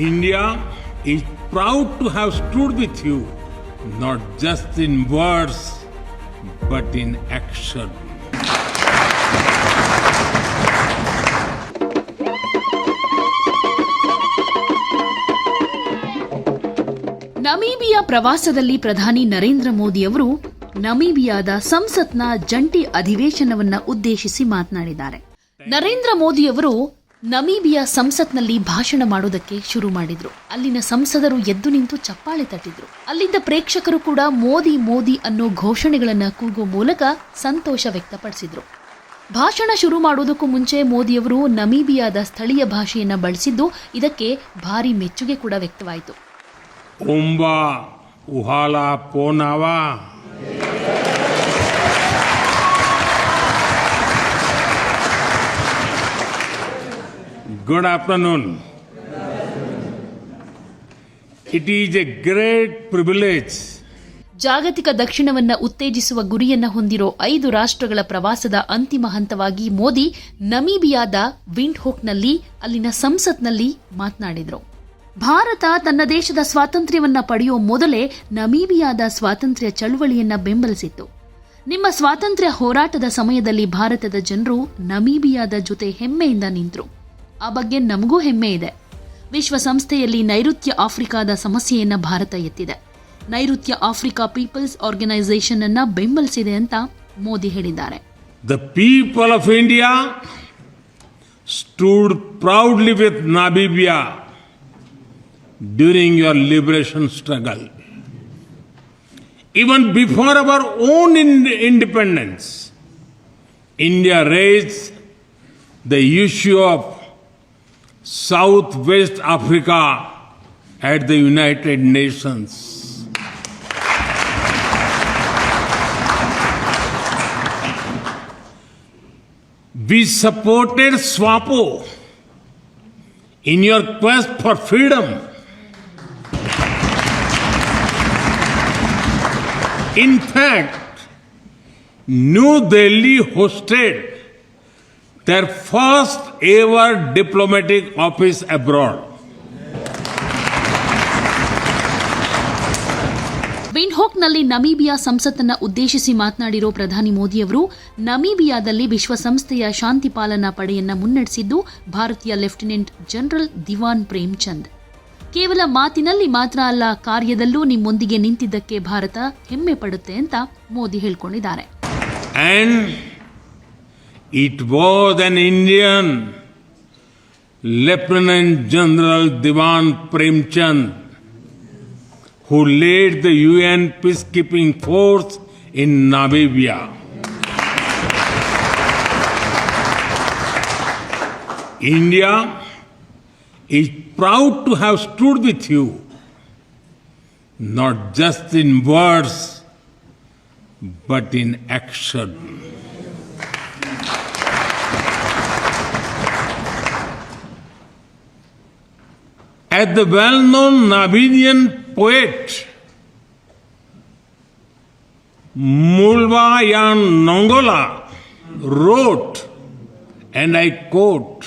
India is proud to have stood with you, not just in words, but in action. Namibia ಪ್ರವಾಸದಲ್ಲಿ ಪ್ರಧಾನಿ ನರೇಂದ್ರ ಮೋದಿ ಅವರು ನಮೀಬಿಯಾದ ಸಂಸತ್ನ ಜಂಟಿ ಅಧಿವೇಶನವನ್ನ ಉದ್ದೇಶಿಸಿ ಮಾತನಾಡಿದ್ದಾರೆ ನರೇಂದ್ರ ಮೋದಿ ಅವರು ನಮೀಬಿಯಾ ಸಂಸತ್ನಲ್ಲಿ ಭಾಷಣ ಮಾಡೋದಕ್ಕೆ ಶುರು ಮಾಡಿದ್ರು. ಅಲ್ಲಿನ ಸಂಸದರು ಎದ್ದು ನಿಂತು ಚಪ್ಪಾಳೆ ತಟ್ಟಿದ್ರು. ಅಲ್ಲಿದ್ದ ಪ್ರೇಕ್ಷಕರು ಕೂಡ ಮೋದಿ ಮೋದಿ ಅನ್ನೋ ಘೋಷಣೆಗಳನ್ನು ಕೂಗುವ ಮೂಲಕ ಸಂತೋಷ ವ್ಯಕ್ತಪಡಿಸಿದ್ರು. ಭಾಷಣ ಶುರು ಮಾಡುವುದಕ್ಕೂ ಮುಂಚೆ ಮೋದಿಯವರು ನಮೀಬಿಯಾದ ಸ್ಥಳೀಯ ಭಾಷೆಯನ್ನ ಬಳಸಿದ್ದು ಇದಕ್ಕೆ ಭಾರಿ ಮೆಚ್ಚುಗೆ ಕೂಡ ವ್ಯಕ್ತವಾಯಿತು. Umba Good afternoon. It is a great privilege. ಜಾಗತಿಕ ದಕ್ಷಿಣವನ್ನ ಉತ್ತೇಜಿಸುವ ಗುರಿಯನ್ನ ಹೊಂದಿರೋ ಐದು ರಾಷ್ಟ್ರಗಳ ಪ್ರವಾಸದ ಅಂತಿಮ ಹಂತವಾಗಿ ಮೋದಿ ನಮೀಬಿಯಾದ ವಿಂಡ್ಹೋಕ್ನಲ್ಲಿ, ಅಲ್ಲಿನ ಸಂಸತ್ನಲ್ಲಿ ಮಾತನಾಡಿದರು. ಭಾರತ ತನ್ನ ದೇಶದ ಸ್ವಾತಂತ್ರ್ಯವನ್ನ ಪಡೆಯುವ ಮೊದಲೇ ನಮೀಬಿಯಾದ ಸ್ವಾತಂತ್ರ್ಯ ಚಳುವಳಿಯನ್ನ ಬೆಂಬಲಿಸಿತ್ತು. ನಿಮ್ಮ ಸ್ವಾತಂತ್ರ್ಯ ಹೋರಾಟದ ಸಮಯದಲ್ಲಿ ಭಾರತದ ಜನರು ನಮೀಬಿಯಾದ ಜೊತೆ ಹೆಮ್ಮೆಯಿಂದ ನಿಂತರು. ಆ ಬಗ್ಗೆ ನಮಗೂ ಹೆಮ್ಮೆ ಇದೆ. ವಿಶ್ವಸಂಸ್ಥೆಯಲ್ಲಿ ನೈಋತ್ಯ ಆಫ್ರಿಕಾದ ಸಮಸ್ಯೆಯನ್ನು ಭಾರತ ಎತ್ತಿದೆ. ನೈಋತ್ಯ ಆಫ್ರಿಕಾ ಪೀಪಲ್ಸ್ ಆರ್ಗನೈಸೇಷನ್ ಅನ್ನ ಬೆಂಬಲಿಸಿದೆ ಅಂತ ಮೋದಿ ಹೇಳಿದ್ದಾರೆ. The people of India stood proudly with Namibia during your liberation struggle even before our own in independence India raised the issue of Southwest Africa at the United Nations. We supported SWAPO in your quest for freedom. In fact, New Delhi hosted their first ever diplomatic office abroad. ವಿಂಡ್ಹೋಕ್ನಲ್ಲಿ Namibia ಸಂಸತ್ತನ್ನು ಉದ್ದೇಶಿಸಿ ಮಾತನಾಡಿರೋ ಪ್ರಧಾನಿ ಮೋದಿಯವರು ನಮೀಬಿಯಾದಲ್ಲಿ ವಿಶ್ವಸಂಸ್ಥೆಯ ಶಾಂತಿ ಪಾಲನಾ ಪಡೆಯನ್ನು ಮುನ್ನಡೆಸಿದ್ದು ಭಾರತೀಯ lieutenant general ದಿವಾನ್ ಪ್ರೇಮ್ಚಂದ್ ಕೇವಲ ಮಾತಿನಲ್ಲಿ ಮಾತ್ರ ಅಲ್ಲ ಕಾರ್ಯದಲ್ಲೂ ನಿಮ್ಮೊಂದಿಗೆ ನಿಂತಿದ್ದಕ್ಕೆ ಭಾರತ ಹೆಮ್ಮೆ ಪಡುತ್ತೆ ಅಂತ ಮೋದಿ ಹೇಳ್ಕೊಂಡಿದ್ದಾರೆ it was an Indian Lieutenant General Diwan Premchand who led the UN peacekeeping force in Namibia. India is proud to have stood with you, not just in words, but in action. As the well known Namibian poet Mulvayan Nongola wrote, and I quote,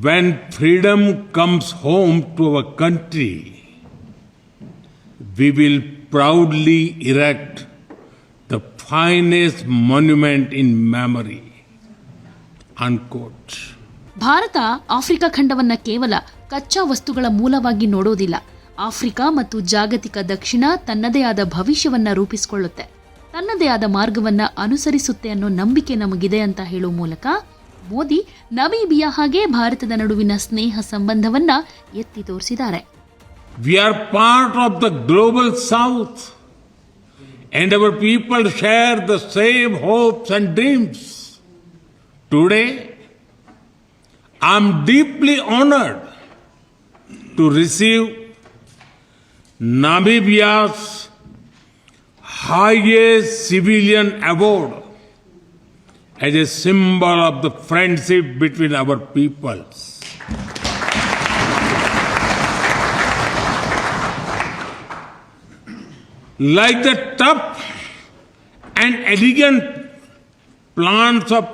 When freedom comes home to our country, we will proudly erect the finest monument in memory. Unquote. Bharata Africa ಖಂಡವನ್ನ ಕೇವಲ ಕಚ್ಚಾ ವಸ್ತುಗಳ ಮೂಲವಾಗಿ ನೋಡೋದಿಲ್ಲ. Africa ಮತ್ತು ಜಾಗತಿಕ ದಕ್ಷಿಣ ತನ್ನದೇ ಆದ ಭವಿಷ್ಯವನ್ನ ರೂಪಿಸಿಕೊಳ್ಳುತ್ತೆ. ತನ್ನದೇ ಆದ ಮಾರ್ಗವನ್ನ ಅನುಸರಿಸುತ್ತೆ ಅನ್ನೋ ನಂಬಿಕೆ ನಮಗಿದೆ ಅಂತ ಹೇಳೋ ಮೂಲಕ ಮೋದಿ ನಮೀಬಿಯಾ ಹಾಗೆ ಭಾರತದ ನಡುವಿನ ಸ್ನೇಹ ಸಂಬಂಧವನ್ನ ಎತ್ತಿ ತೋರಿಸಿದ್ದಾರೆ. We are part of the global south, and our people share the same hopes and dreams. Today, I'm deeply honored to receive Namibia's highest civilian award as a symbol of the friendship between our peoples. like the tough and elegant plants of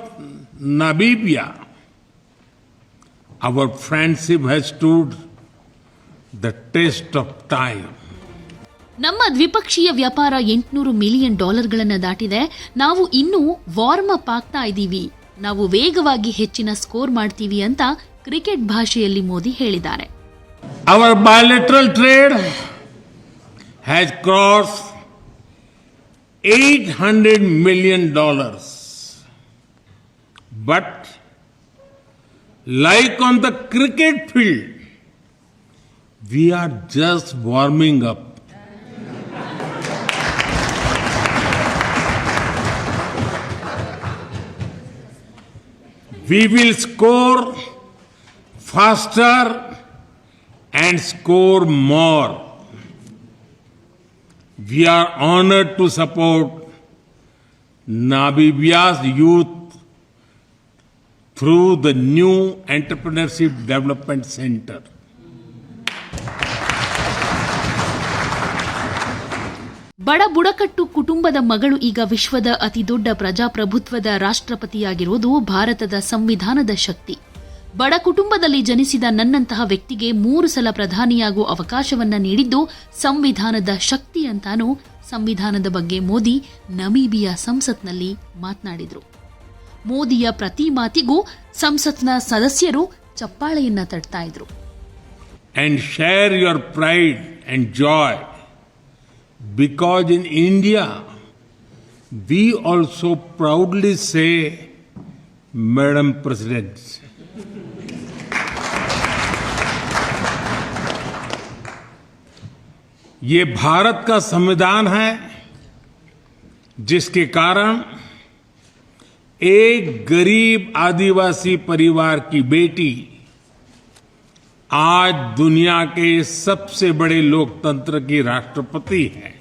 Namibia, Our friendship has stood the taste of time ನಮ್ಮ ದ್ವಿಪಕ್ಷೀಯ ವ್ಯಾಪಾರ ಎಂಟುನೂರು million ಡಾಲರ್ಗಳನ್ನು ದಾಟಿದೆ. ನಾವು ಇನ್ನೂ warm up ಆಗ್ತಾ ಇದ್ದೀವಿ. ನಾವು ವೇಗವಾಗಿ ಹೆಚ್ಚಿನ ಸ್ಕೋರ್ ಮಾಡ್ತೀವಿ ಅಂತ ಕ್ರಿಕೆಟ್ ಭಾಷೆಯಲ್ಲಿ ಮೋದಿ ಹೇಳಿದ್ದಾರೆ. Our bilateral trade has crossed 800 million dollars. But like on the cricket field, we are just warming up. We will score faster and score more. We are honored to support Namibia's youth through the new Entrepreneurship Development Center. ಬಡ ಬುಡಕಟ್ಟು ಕುಟುಂಬದ ಮಗಳು ಈಗ ವಿಶ್ವದ ಅತಿದೊಡ್ಡ ಪ್ರಜಾಪ್ರಭುತ್ವದ ರಾಷ್ಟ್ರಪತಿಯಾಗಿರುವುದು ಭಾರತದ ಸಂವಿಧಾನದ ಶಕ್ತಿ. ಬಡ ಕುಟುಂಬದಲ್ಲಿ ಜನಿಸಿದ ನನ್ನಂತಹ ವ್ಯಕ್ತಿಗೆ ಮೂರು ಸಲ ಪ್ರಧಾನಿಯಾಗುವ ಅವಕಾಶವನ್ನ ನೀಡಿದ್ದು ಸಂವಿಧಾನದ ಶಕ್ತಿ ಅಂತಾನೂ ಸಂವಿಧಾನದ ಬಗ್ಗೆ ಮೋದಿ ನಮೀಬಿಯಾ ಸಂಸತ್ನಲ್ಲಿ ಮಾತನಾಡಿದರು. ಮೋದಿಯ ಪ್ರತಿ ಮಾತಿಗೂ ಸಂಸತ್ನ ಸದಸ್ಯರು ಚಪ್ಪಾಳೆಯನ್ನ ತಟ್ತಾ ಇದ್ರು. Because in India we also proudly say madam president ये भारत का संविधान है, जिसके कारण एक गरीब आदिवासी परिवार की बेटी आज दुनिया के सबसे बड़े लोकतंत्र की राष्ट्रपति है।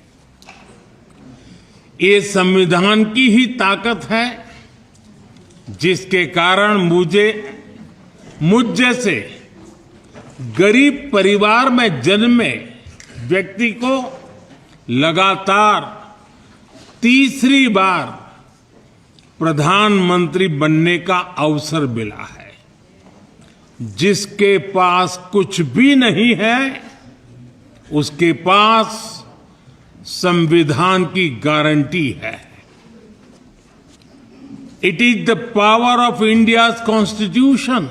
ये संविधान की ही ताकत है, जिसके कारण मुझे मुझ जैसे गरीब परिवार में जन्मे व्यक्ति को लगातार तीसरी बार प्रधानमंत्री बनने का अवसर मिला है। जिसके पास कुछ भी नहीं है, उसके पास संविधान की गारंटी है। It is the power of India's constitution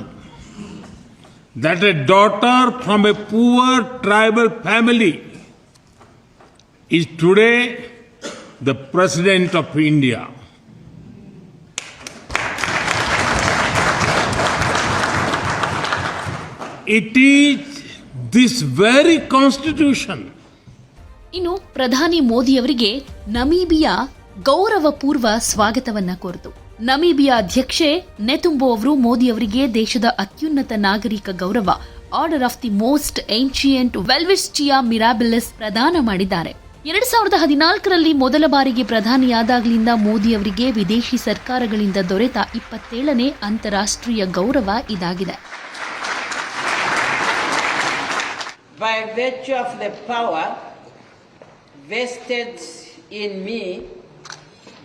that a daughter from a poor tribal family is today the president of India It is this very constitution. ಇನ್ನು ಪ್ರಧಾನಿ ಮೋದಿಯವರಿಗೆ ನಮೀಬಿಯಾ ಗೌರವಪೂರ್ವ ಸ್ವಾಗತವನ್ನ ಕೋರಿತು ನಮೀಬಿಯಾ ಅಧ್ಯಕ್ಷೆ ನೆತುಂಬೋ ಅವರು ಮೋದಿ ಅವರಿಗೆ ದೇಶದ ಅತ್ಯುನ್ನತ ನಾಗರಿಕ ಗೌರವ order of the most ancient Welwitschia mirabilis ಪ್ರದಾನ ಮಾಡಿದ್ದಾರೆ. ಎರಡ್ ಸಾವಿರದ ಹದಿನಾಲ್ಕರಲ್ಲಿ ಮೊದಲ ಬಾರಿಗೆ ಪ್ರಧಾನಿಯಾದಾಗಲಿಂದ ಮೋದಿ ಅವರಿಗೆ ವಿದೇಶಿ ಸರ್ಕಾರಗಳಿಂದ ದೊರೆತ ಇಪ್ಪತ್ತೇಳನೇ ಅಂತಾರಾಷ್ಟ್ರೀಯ ಗೌರವ ಇದಾಗಿದೆ. By virtue of the power vested in me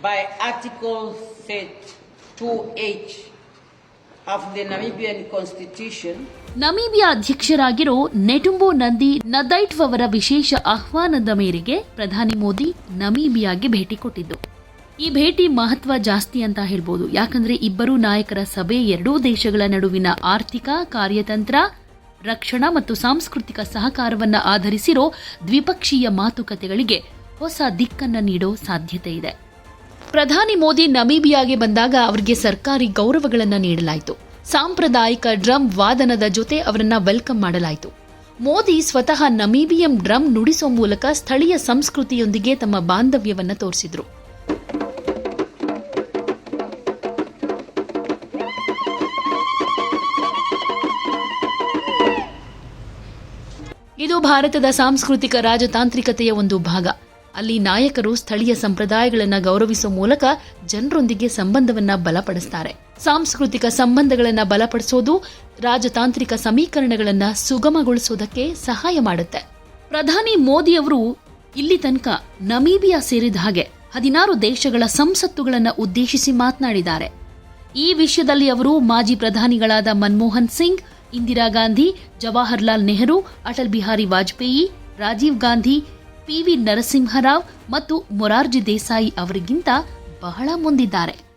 by Article 32H of the Namibian Constitution, Namibia ಅಧ್ಯಕ್ಷರಾಗಿರೋ ನೆಟುಂಬೋ Nandi ನದೈಟ್ ಅವರ ವಿಶೇಷ ಆಹ್ವಾನದ ಮೇರೆಗೆ ಪ್ರಧಾನಿ ಮೋದಿ ನಮೀಬಿಯಾಗೆ ಭೇಟಿ ಕೊಟ್ಟಿದ್ದು ಈ ಭೇಟಿ ಮಹತ್ವ ಜಾಸ್ತಿ ಅಂತ ಹೇಳ್ಬೋದು. ಯಾಕಂದ್ರೆ ಇಬ್ಬರು ನಾಯಕರ ಸಭೆ ಎರಡೂ ದೇಶಗಳ ನಡುವಿನ ಆರ್ಥಿಕ ಕಾರ್ಯತಂತ್ರ ರಕ್ಷಣಾ ಮತ್ತು ಸಾಂಸ್ಕೃತಿಕ ಸಹಕಾರವನ್ನು ಆಧರಿಸಿರೋ ದ್ವಿಪಕ್ಷೀಯ ಮಾತುಕತೆಗಳಿಗೆ ಹೊಸ ದಿಕ್ಕನ್ನು ನೀಡೋ ಸಾಧ್ಯತೆ ಇದೆ. ಪ್ರಧಾನಿ ಮೋದಿ ನಮೀಬಿಯಾಗೆ ಬಂದಾಗ ಅವರಿಗೆ ಸರ್ಕಾರಿ ಗೌರವಗಳನ್ನು ನೀಡಲಾಯಿತು. ಸಾಂಪ್ರದಾಯಿಕ ಡ್ರಮ್ ವಾದನದ ಜೊತೆ ಅವರನ್ನ ವೆಲ್ಕಮ್ ಮಾಡಲಾಯಿತು. ಮೋದಿ ಸ್ವತಃ ನಮೀಬಿಯಂ ಡ್ರಮ್ ನುಡಿಸೋ ಮೂಲಕ ಸ್ಥಳೀಯ ಸಂಸ್ಕೃತಿಯೊಂದಿಗೆ ತಮ್ಮ ಬಾಂಧವ್ಯವನ್ನು ತೋರಿಸಿದ್ರು. ಇದು ಭಾರತದ ಸಾಂಸ್ಕೃತಿಕ ರಾಜತಾಂತ್ರಿಕತೆಯ ಒಂದು ಭಾಗ. ಅಲ್ಲಿ ನಾಯಕರು ಸ್ಥಳೀಯ ಸಂಪ್ರದಾಯಗಳನ್ನು ಗೌರವಿಸುವ ಮೂಲಕ ಜನರೊಂದಿಗೆ ಸಂಬಂಧವನ್ನ ಬಲಪಡಿಸ್ತಾರೆ. ಸಾಂಸ್ಕೃತಿಕ ಸಂಬಂಧಗಳನ್ನ ಬಲಪಡಿಸೋದು ರಾಜತಾಂತ್ರಿಕ ಸಮೀಕರಣಗಳನ್ನ ಸುಗಮಗೊಳಿಸೋದಕ್ಕೆ ಸಹಾಯ ಮಾಡುತ್ತೆ. ಪ್ರಧಾನಿ ಮೋದಿ ಅವರು ಇಲ್ಲಿ ತನಕ ನಮೀಬಿಯಾ ಸೇರಿದ ಹಾಗೆ ಹದಿನಾರು ದೇಶಗಳ ಸಂಸತ್ತುಗಳನ್ನು ಉದ್ದೇಶಿಸಿ ಮಾತನಾಡಿದ್ದಾರೆ. ಈ ವಿಷಯದಲ್ಲಿ ಅವರು ಮಾಜಿ ಪ್ರಧಾನಿಗಳಾದ ಮನಮೋಹನ್ ಸಿಂಗ್ ಇಂದಿರಾ ಗಾಂಧಿ, ಜವಾಹರ್ಲಾಲ್ ನೆಹರು, ಅಟಲ್ ಬಿಹಾರಿ ವಾಜಪೇಯಿ, ರಾಜೀವ್ ಗಾಂಧಿ ಪಿವಿ ನರಸಿಂಹರಾವ್ ಮತ್ತು ಮೊರಾರ್ಜಿ ದೇಸಾಯಿ ಅವರಿಗಿಂತ ಬಹಳ ಮುಂದಿದ್ದಾರೆ.